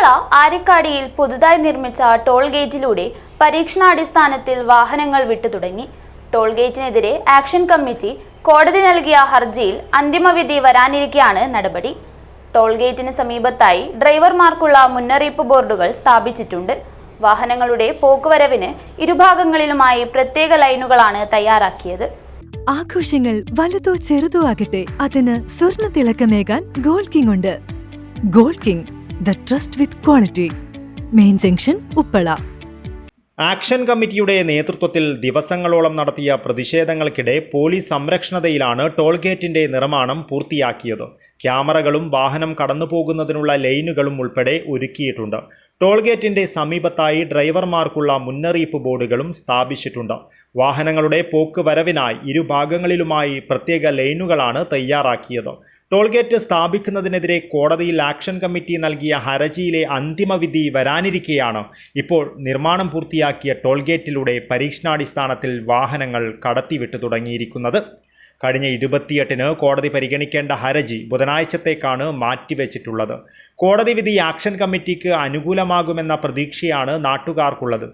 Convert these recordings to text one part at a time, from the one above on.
കുമ്പള ആരിക്കാടിയിൽ പുതുതായി നിർമ്മിച്ച ടോൾ ഗേറ്റിലൂടെ പരീക്ഷണാടിസ്ഥാനത്തിൽ വാഹനങ്ങൾ വിട്ടു തുടങ്ങി. ടോൾ ഗേറ്റിനെതിരെ ആക്ഷൻ കമ്മിറ്റി കോടതി നൽകിയ ഹർജിയിൽ അന്തിമവിധി വരാനിരിക്കെയാണ് നടപടി. ടോൾ ഗേറ്റിന് സമീപത്തായി ഡ്രൈവർമാർക്കുള്ള മുന്നറിയിപ്പ് ബോർഡുകൾ സ്ഥാപിച്ചിട്ടുണ്ട്. വാഹനങ്ങളുടെ പോക്കുവരവിന് ഇരുഭാഗങ്ങളിലുമായി പ്രത്യേക ലൈനുകളാണ് തയ്യാറാക്കിയത്. ആഘോഷങ്ങൾ വലുതോ ചെറുതോ ആകട്ടെ അതിന് സ്വർണ തിളക്കമേകാൻ ഗോൾഡ് കിങ് ഉണ്ട്. Gold king the trust with quality. Main junction Uppala. Action കമ്മിറ്റിയുടെ നേതൃത്വത്തിൽ ദിവസങ്ങളോളം നടത്തിയ പ്രതിഷേധങ്ങൾക്കിടെ പോലീസ് സംരക്ഷണതയിലാണ് ടോൾഗേറ്റിന്റെ നിർമ്മാണം പൂർത്തിയാക്കിയത്. ക്യാമറകളും വാഹനം കടന്നുപോകുന്നതിനുള്ള ലൈനുകളും ഉൾപ്പെടെ ഒരുക്കിയിട്ടുണ്ട്. ടോൾഗേറ്റിന്റെ സമീപത്തായി ഡ്രൈവർമാർക്കുള്ള മുന്നറിയിപ്പ് ബോർഡുകളും സ്ഥാപിച്ചിട്ടുണ്ട്. വാഹനങ്ങളുടെ പോക്ക് വരവിനായി ഇരുഭാഗങ്ങളിലുമായി പ്രത്യേക ലൈനുകളാണ് തയ്യാറാക്കിയത്. ടോൾ ഗേറ്റ് സ്ഥാപിക്കുന്നതിനെതിരെ കോടതിയിൽ ആക്ഷൻ കമ്മിറ്റി നൽകിയ ഹർജിയിലെ അന്തിമവിധി വരാനിരിക്കെയാണ്. ഇപ്പോൾ നിർമ്മാണം പൂർത്തിയാക്കിയ ടോൾഗേറ്റിലൂടെ പരീക്ഷണാടിസ്ഥാനത്തിൽ വാഹനങ്ങൾ കടത്തിവിട്ടു തുടങ്ങിയിരിക്കുന്നത്. കഴിഞ്ഞ ഇരുപത്തിയെട്ടിന് കോടതി പരിഗണിക്കേണ്ട ഹർജി ബുധനാഴ്ചത്തേക്കാണ് മാറ്റിവെച്ചിട്ടുള്ളത്. കോടതി വിധി ആക്ഷൻ കമ്മിറ്റിക്ക് അനുകൂലമാകുമെന്ന പ്രതീക്ഷയാണ് നാട്ടുകാർക്കുള്ളത്.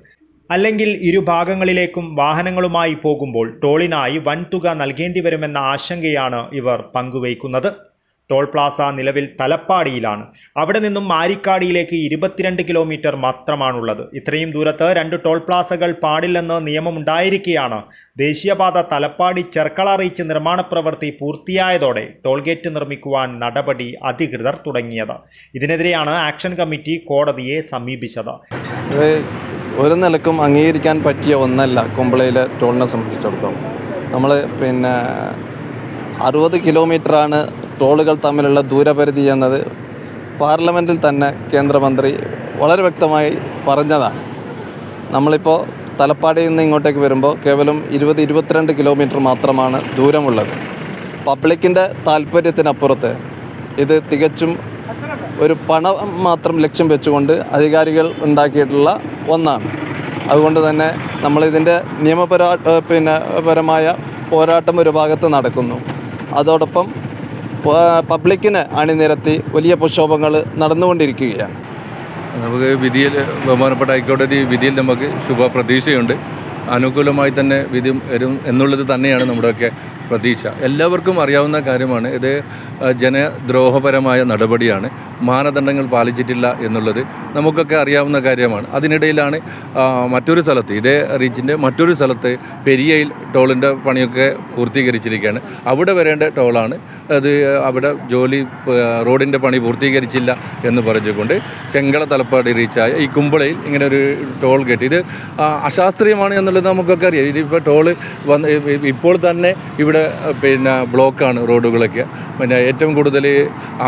അല്ലെങ്കിൽ ഇരുഭാഗങ്ങളിലേക്കും വാഹനങ്ങളുമായി പോകുമ്പോൾ ടോളിനായി വൻതുക നൽകേണ്ടി വരുമെന്ന ആശങ്കയാണ് ഇവർ പങ്കുവയ്ക്കുന്നത്. ടോൾ പ്ലാസ നിലവിൽ തലപ്പാടിയിലാണ്. അവിടെ നിന്നും മാരിക്കാടിയിലേക്ക് ഇരുപത്തിരണ്ട് കിലോമീറ്റർ മാത്രമാണുള്ളത്. ഇത്രയും ദൂരത്ത് രണ്ട് ടോൾ പ്ലാസകൾ പാടില്ലെന്ന് നിയമമുണ്ടായിരിക്കെയാണ്. ദേശീയപാത തലപ്പാടി ചെർക്കള റീച്ച് നിർമ്മാണ പ്രവൃത്തി പൂർത്തിയായതോടെ ടോൾ ഗേറ്റ് നിർമ്മിക്കുവാൻ നടപടി അധികൃതർ തുടങ്ങിയത്. ഇതിനെതിരെയാണ് ആക്ഷൻ കമ്മിറ്റി കോടതിയെ സമീപിച്ചത്. ഒരു നിലക്കും അംഗീകരിക്കാൻ പറ്റിയ ഒന്നല്ല കുമ്പളയിലെ ടോളിനെ സംബന്ധിച്ചിടത്തോളം. നമ്മൾ പിന്നെ അറുപത് കിലോമീറ്ററാണ് ടോളുകൾ തമ്മിലുള്ള ദൂരപരിധി എന്നത് പാർലമെന്റിൽ തന്നെ കേന്ദ്രമന്ത്രി വളരെ വ്യക്തമായി പറഞ്ഞതാണ്. നമ്മളിപ്പോൾ തലപ്പാടിയിൽ നിന്ന് ഇങ്ങോട്ടേക്ക് വരുമ്പോൾ കേവലം ഇരുപത് ഇരുപത്തിരണ്ട് കിലോമീറ്റർ മാത്രമാണ് ദൂരമുള്ളത്. പബ്ലിക്കിന്റെ താല്പര്യത്തിനപ്പുറത്ത് ഇത് തികച്ചും ഒരു പണം മാത്രം ലക്ഷ്യം വെച്ചുകൊണ്ട് അധികാരികൾ ഉണ്ടാക്കിയിട്ടുള്ള ഒന്നാണ്. അതുകൊണ്ട് തന്നെ നമ്മളിതിന്റെ നിയമപരാ പിന്നെ പരമായ പോരാട്ടം ഒരു ഭാഗത്ത് നടക്കുന്നു. അതോടൊപ്പം പബ്ലിക്കിനെ അണിനിരത്തി വലിയ പ്രക്ഷോഭങ്ങൾ നടന്നുകൊണ്ടിരിക്കുകയാണ്. നമുക്ക് വിധിയിൽ ബഹുമാനപ്പെട്ട ഹൈക്കോടതി വിധിയിൽ നമുക്ക് ശുഭപ്രതീക്ഷയുണ്ട്. അനുകൂലമായി തന്നെ വിധി വരും എന്നുള്ളത് തന്നെയാണ് നമ്മുടെയൊക്കെ പ്രതീക്ഷ. എല്ലാവർക്കും അറിയാവുന്ന കാര്യമാണ് ഇത് ജനദ്രോഹപരമായ നടപടിയാണ് മാനദണ്ഡങ്ങൾ പാലിച്ചിട്ടില്ല എന്നുള്ളത് നമുക്കൊക്കെ അറിയാവുന്ന കാര്യമാണ്. അതിനിടയിലാണ് മറ്റൊരു സ്ഥലത്ത് ഇതേ റീച്ചിന്റെ മറ്റൊരു സ്ഥലത്ത് പെരിയയിൽ ടോളിന്റെ പണിയൊക്കെ പൂർത്തീകരിച്ചിരിക്കുകയാണ്. അവിടെ വരേണ്ട ടോളാണ് അത് അവിടെ ജോലി റോഡിന്റെ പണി പൂർത്തീകരിച്ചില്ല എന്ന് പറഞ്ഞുകൊണ്ട് ചെങ്കള തലപ്പാടി റീച്ചായ ഈ കുമ്പളയിൽ ഇങ്ങനെ ഒരു ടോൾ ഗേറ്റ്. ഇത് അശാസ്ത്രീയമാണ് അശാസ്ത്രീയമാണ് എന്നുള്ളത് നമുക്കൊക്കെ അറിയാം. ഇതിപ്പോൾ ടോൾ വന്ന് ഇപ്പോൾ തന്നെ ഇവിടെ പിന്നെ ബ്ലോക്കാണ് റോഡുകളൊക്കെ. പിന്നെ ഏറ്റവും കൂടുതൽ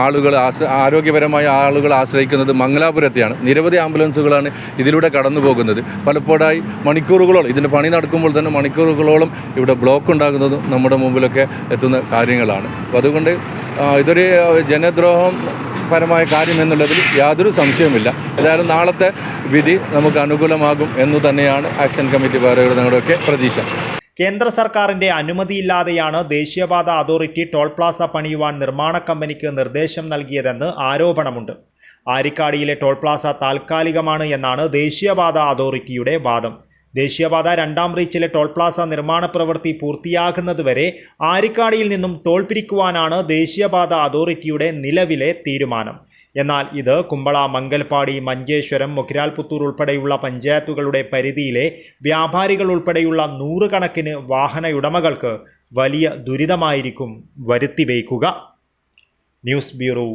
ആളുകൾ ആശ്ര ആരോഗ്യപരമായ ആളുകൾ ആശ്രയിക്കുന്നത് മംഗലാപുരത്തെയാണ്. നിരവധി ആംബുലൻസുകളാണ് ഇതിലൂടെ കടന്നു പോകുന്നത്. പലപ്പോഴായി മണിക്കൂറുകളോളം ഇതിന്റെ പണി നടക്കുമ്പോൾ തന്നെ മണിക്കൂറുകളോളം ഇവിടെ ബ്ലോക്ക് ഉണ്ടാകുന്നതും നമ്മുടെ മുമ്പിലൊക്കെ എത്തുന്ന കാര്യങ്ങളാണ്. അപ്പോൾ അതുകൊണ്ട് ഇതൊരു ജനദ്രോഹം പരമായ കാര്യം എന്നുള്ളതിൽ യാതൊരു സംശയവുമില്ല. ഏതായാലും നാളത്തെ വിധി നമുക്ക് അനുകൂലമാകും എന്ന് തന്നെയാണ് ആക്ഷൻ കമ്മിറ്റി ഭാരവാഹികളുടെയൊക്കെ പ്രതീക്ഷ. കേന്ദ്ര സർക്കാരിന്റെ അനുമതിയില്ലാതെയാണ് ദേശീയപാത അതോറിറ്റി ടോൾ പ്ലാസ പണിയുവാൻ നിർമ്മാണ കമ്പനിക്ക് നിർദ്ദേശം നൽകിയതെന്ന് ആരോപണമുണ്ട്. ആരിക്കാടിയിലെ ടോൾ പ്ലാസ താൽക്കാലികമാണ് എന്നാണ് ദേശീയപാത അതോറിറ്റിയുടെ വാദം. ദേശീയപാത രണ്ടാം റീച്ചിലെ ടോൾ പ്ലാസ നിർമ്മാണ പ്രവൃത്തി പൂർത്തിയാകുന്നതുവരെ ആരിക്കാടിയിൽ നിന്നും ടോൾ പിരിക്കുവാനാണ് ദേശീയപാത അതോറിറ്റിയുടെ നിലവിലെ തീരുമാനം. എന്നാൽ ഇത് കുമ്പള മംഗൽപ്പാടി മഞ്ചേശ്വരം മുഖിരാൽപുത്തൂർ ഉൾപ്പെടെയുള്ള പഞ്ചായത്തുകളുടെ പരിധിയിലെ വ്യാപാരികൾ ഉൾപ്പെടെയുള്ള നൂറുകണക്കിന് വാഹനയുടമകൾക്ക് വലിയ ദുരിതമായിരിക്കും വരുത്തിവയ്ക്കുക. News bureau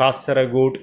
Kasaragod.